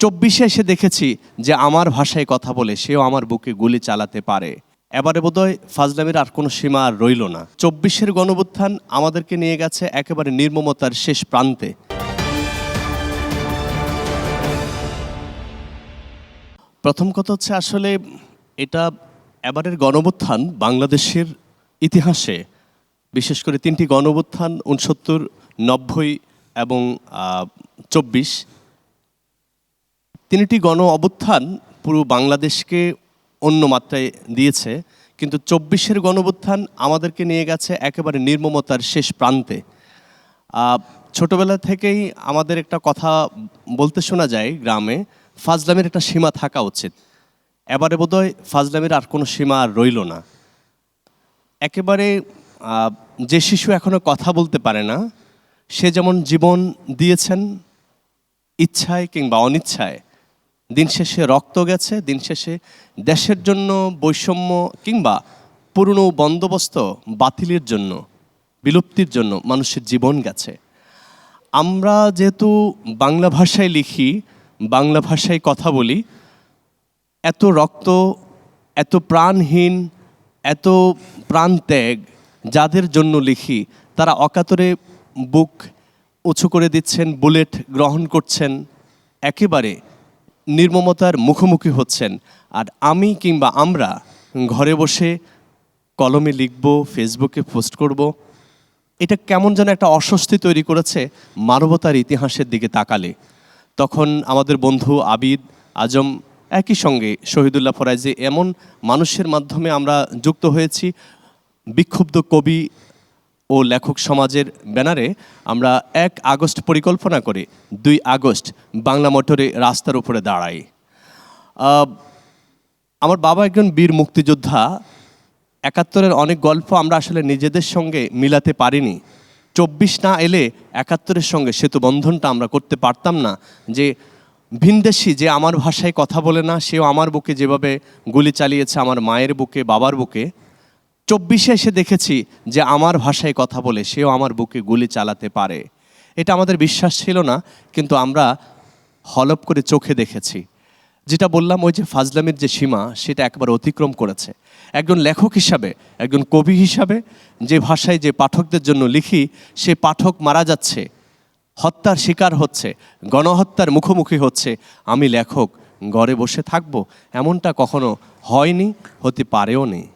চব্বিশে এসে দেখেছি যে আমার ভাষায় কথা বলে সেও আমার বুকে গুলি চালাতে পারে। এবারে বোধহয় ফাজলামের আর কোনো সীমা আর রইল না। চব্বিশের গণবুত্থান আমাদেরকে নিয়ে গেছে একেবারে নির্মমতার শেষ প্রান্তে। প্রথম কথা হচ্ছে আসলে এটা এবারের গণবুত্থান বাংলাদেশের ইতিহাসে বিশেষ করে তিনটি গণবুত্থান উনসত্তর নব্বই এবং চব্বিশ। তিনটি গণ অভ্যুত্থান পুরো বাংলাদেশকে অন্য মাত্রায় দিয়েছে, কিন্তু চব্বিশের গণঅভ্যুত্থান আমাদেরকে নিয়ে গেছে একেবারে নির্মমতার শেষ প্রান্তে। ছোটবেলা থেকেই আমাদের একটা কথা বলতে শোনা যায় গ্রামে, ফাজলামের একটা সীমা থাকা উচিত। এবারে বোধহয় ফাজলামের আর কোনো সীমা আর রইল না। একেবারে যে শিশু এখনও কথা বলতে পারে না, সে যেমন জীবন দিয়েছেন ইচ্ছায় কিংবা অনিচ্ছায় দিন শেষে রক্ত গেছে, দিন শেষে দেশের জন্য বৈষম্য কিংবা পুরনো বন্দোবস্ত বাতিলের জন্য, বিলুপ্তির জন্য মানুষের জীবন গেছে। আমরা যেহেতু বাংলা ভাষায় লিখি, বাংলা ভাষায় কথা বলি, এত রক্ত, এত প্রাণহীন, এত প্রাণ ত্যাগ যাদের জন্য লিখি, তারা অকাতরে বুক উঁচু করে দিচ্ছেন, বুলেট গ্রহণ করছেন, একেবারে নির্মমতার মুখোমুখি হচ্ছেন। আর আমি কিংবা আমরা ঘরে বসে কলমে লিখব, ফেসবুকে পোস্ট করব। এটা কেমন যেন একটা অস্বস্তি তৈরি করেছে মানবতার ইতিহাসের দিকে তাকালে। তখন আমাদের বন্ধু আবিদ আজম একই সঙ্গে শহীদুল্লাহ ফরাইজি এমন মানুষের মাধ্যমে আমরা যুক্ত হয়েছি। বিক্ষুব্ধ কবি ও লেখক সমাজের ব্যানারে আমরা এক আগস্ট পরিকল্পনা করে। দুই আগস্ট বাংলা মোটরে রাস্তার উপরে দাঁড়াই। আমার বাবা একজন বীর মুক্তিযোদ্ধা। একাত্তরের অনেক গল্প আমরা আসলে নিজেদের সঙ্গে মিলাতে পারিনি। চব্বিশ না এলে একাত্তরের সঙ্গে সেতু বন্ধনটা আমরা করতে পারতাম না। যে ভিনদেশি যে আমার ভাষায় কথা বলে না, সেও আমার বুকে যেভাবে গুলি চালিয়েছে আমার মায়ের বুকে, বাবার বুকে চব্বিশে এসে দেখেছি যে আমার ভাষায় কথা বলে সেও আমার বুকে গুলি চালাতে পারে। এটা আমাদের বিশ্বাস ছিল না, কিন্তু আমরা হলপ করে চোখে দেখেছি। যেটা বললাম ওই যে ফাজলামের যে সীমা, সেটা একবার অতিক্রম করেছে। একজন লেখক হিসাবে, একজন কবি হিসাবে যে ভাষায় যে পাঠকদের জন্য লিখি, সে পাঠক মারা যাচ্ছে, হত্যার শিকার হচ্ছে, গণহত্যার মুখোমুখি হচ্ছে। আমি লেখক ঘরে বসে থাকব, এমনটা কখনো হয়নি, হতে পারেও নেই